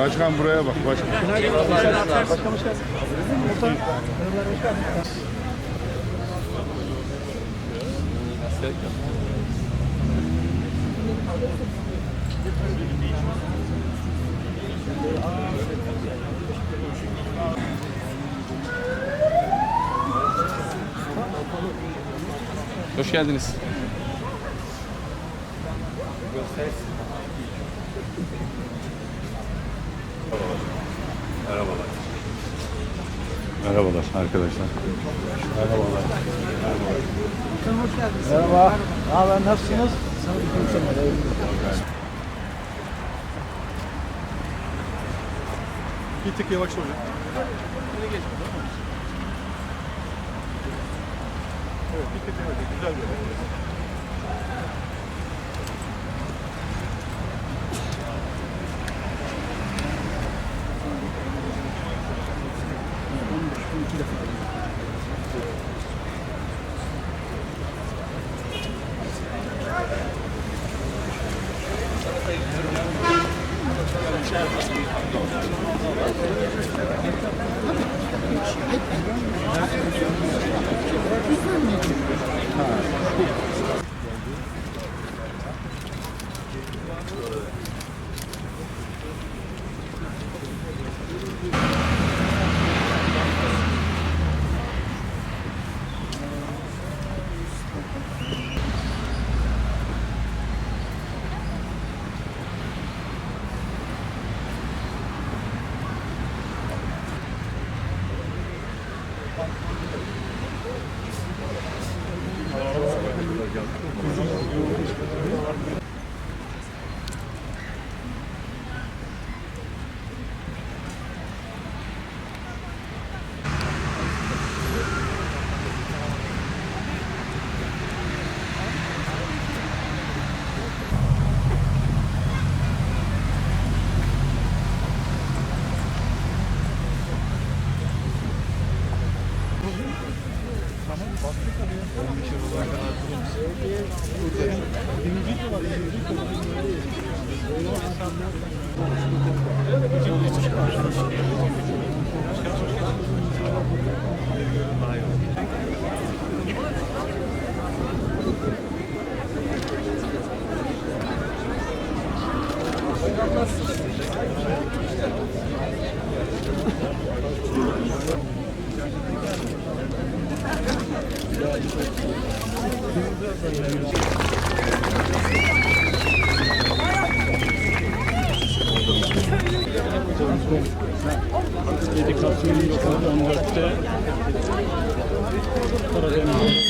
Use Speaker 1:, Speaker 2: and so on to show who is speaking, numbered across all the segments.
Speaker 1: Başkan buraya bak başkan.
Speaker 2: Hoş geldiniz.
Speaker 1: Merhabalar arkadaşlar.
Speaker 3: Merhaba. Ne haber? Nasılsınız?
Speaker 4: Bir tık yavaş oluyor. Evet, bir tık yavaş. Güzel bir yer. good. Birinci dolar, birinci dolar.
Speaker 3: Dedikasyonu 14'te Karadeniz.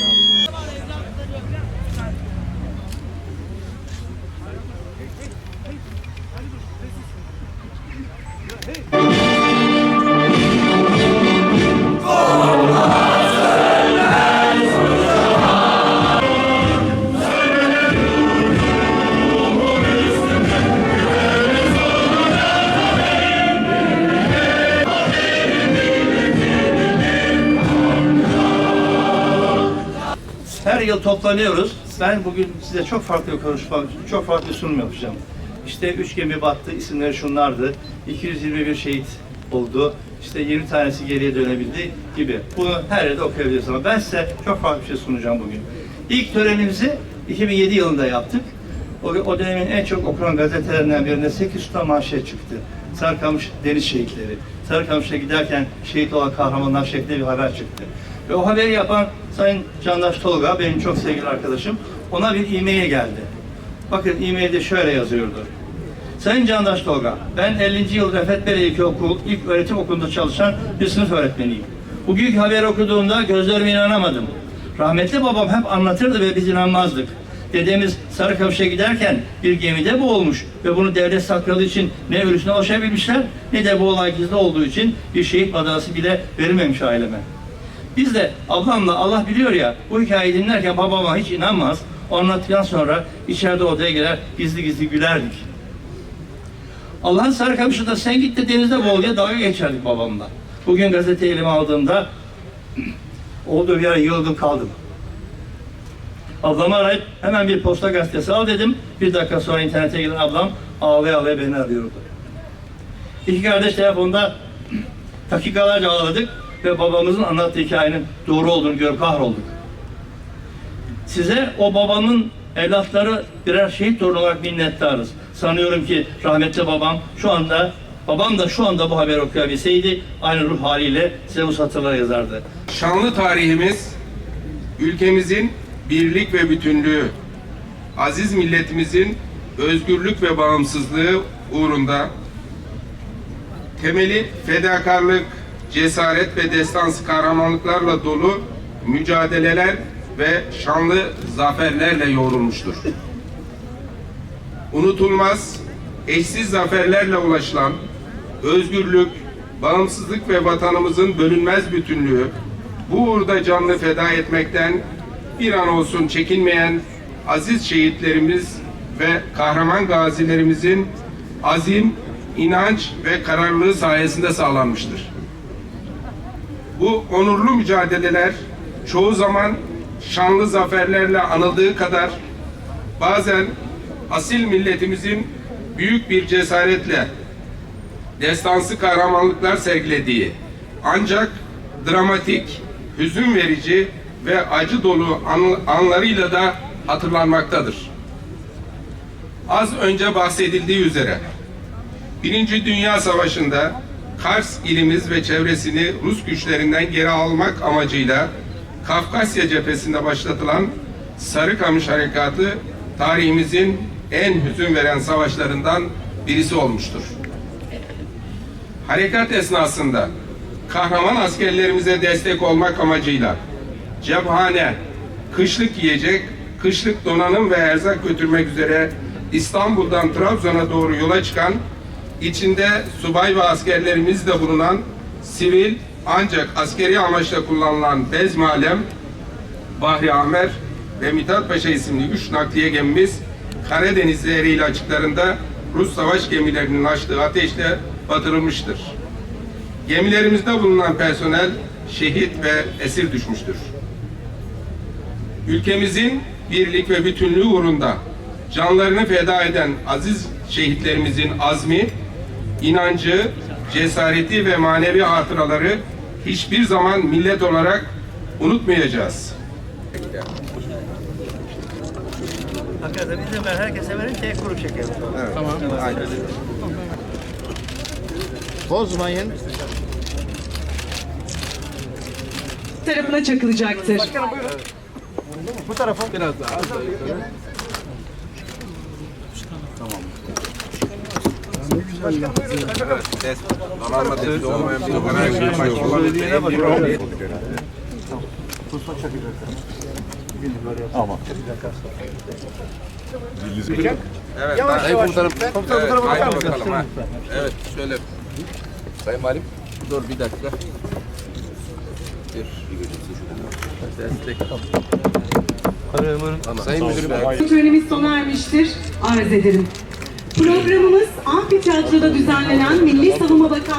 Speaker 5: Her yıl toplanıyoruz. Ben bugün size çok farklı bir konuşma, çok farklı bir sunum yapacağım. İşte üç gemi battı, isimleri şunlardı. 221 şehit oldu. İşte 20 tanesi geriye dönebildi gibi. Bunu her yerde okuyabilirsiniz ama ben size çok farklı bir şey sunacağım bugün. İlk törenimizi 2007 yılında yaptık. O, o dönemin en çok okunan gazetelerinden birinde 8 tutam manşet çıktı. Sarıkamış Deniz Şehitleri. Sarıkamış'a giderken şehit olan kahramanlar şeklinde bir haber çıktı. Ve o haberi yapan Sayın Candaş Tolga, benim çok sevgili arkadaşım, ona bir e-mail geldi. Bakın e-mailde şöyle yazıyordu. Sayın Candaş Tolga, ben 50. yıl Refet Bey İlkokul ilk öğretim okulunda çalışan bir sınıf öğretmeniyim. Bugünkü haberi okuduğumda gözlerime inanamadım. Rahmetli babam hep anlatırdı ve biz inanmazdık. Dedemiz Sarıkamış'a giderken bir gemide boğulmuş ve bunu devlet sakladığı için ne ölüsüne ulaşabilmişler ne de bu olay gizli olduğu için bir şehit madalası bile verilmemiş aileme. Biz de ablamla Allah biliyor ya bu hikayeyi dinlerken babama hiç inanmaz. O anlattıktan sonra içeride odaya girer gizli gizli gülerdik. Allah'ın sarı kamışında sen git de denizde boğul diye dalga geçerdik babamla. Bugün gazete elime aldığımda olduğu bir yere yıldım kaldım. Ablamı arayıp hemen bir posta gazetesi al dedim. Bir dakika sonra internete giren ablam ağlaya ağlaya beni arıyordu. İki kardeş telefonda dakikalarca ağladık ve babamızın anlattığı hikayenin doğru olduğunu görüp kahrolduk. Size o babanın evlatları birer şehit torunu olarak minnettarız. Sanıyorum ki rahmetli babam şu anda, babam da şu anda bu haberi okuyabilseydi aynı ruh haliyle size bu satırları yazardı.
Speaker 2: Şanlı tarihimiz, ülkemizin birlik ve bütünlüğü, aziz milletimizin özgürlük ve bağımsızlığı uğrunda temeli fedakarlık, cesaret ve destansı kahramanlıklarla dolu mücadeleler ve şanlı zaferlerle yoğrulmuştur. Unutulmaz, eşsiz zaferlerle ulaşılan özgürlük, bağımsızlık ve vatanımızın bölünmez bütünlüğü bu uğurda canlı feda etmekten bir an olsun çekinmeyen aziz şehitlerimiz ve kahraman gazilerimizin azim, inanç ve kararlılığı sayesinde sağlanmıştır. Bu onurlu mücadeleler çoğu zaman şanlı zaferlerle anıldığı kadar bazen asil milletimizin büyük bir cesaretle destansı kahramanlıklar sergilediği ancak dramatik, hüzün verici ve acı dolu an- anlarıyla da hatırlanmaktadır. Az önce bahsedildiği üzere Birinci Dünya Savaşı'nda Kars ilimiz ve çevresini Rus güçlerinden geri almak amacıyla Kafkasya cephesinde başlatılan Sarıkamış Harekatı tarihimizin en hüzün veren savaşlarından birisi olmuştur. Harekat esnasında kahraman askerlerimize destek olmak amacıyla cephane, kışlık yiyecek, kışlık donanım ve erzak götürmek üzere İstanbul'dan Trabzon'a doğru yola çıkan, içinde subay ve askerlerimiz de bulunan sivil ancak askeri amaçla kullanılan Bezmi Alem, Bahri Ahmer ve Mithat Paşa isimli üç nakliye gemimiz Karadeniz Ereğli açıklarında Rus savaş gemilerinin açtığı ateşle batırılmıştır. Gemilerimizde bulunan personel şehit ve esir düşmüştür. Ülkemizin birlik ve bütünlüğü uğrunda canlarını feda eden aziz şehitlerimizin azmi, inancı, cesareti ve manevi hatıraları hiçbir zaman millet olarak unutmayacağız.
Speaker 5: Hakikaten izin ver, herkese verin, tek grup çekelim.
Speaker 1: Bozmayın.
Speaker 6: tarafına çakılacaktır.
Speaker 1: Ama.
Speaker 2: Evet, yavaş yavaş. Komutanım, komutanım, evet, bakalım. ha. Evet, şöyle. Sayın Valim, dur bir dakika. Bir. Destek. Sayın Müdürüm,
Speaker 6: Törenimiz sona ermiştir. Arz ederim. Programımız Amfiteyatro'da düzenlenen Milli Savunma Bakanlığı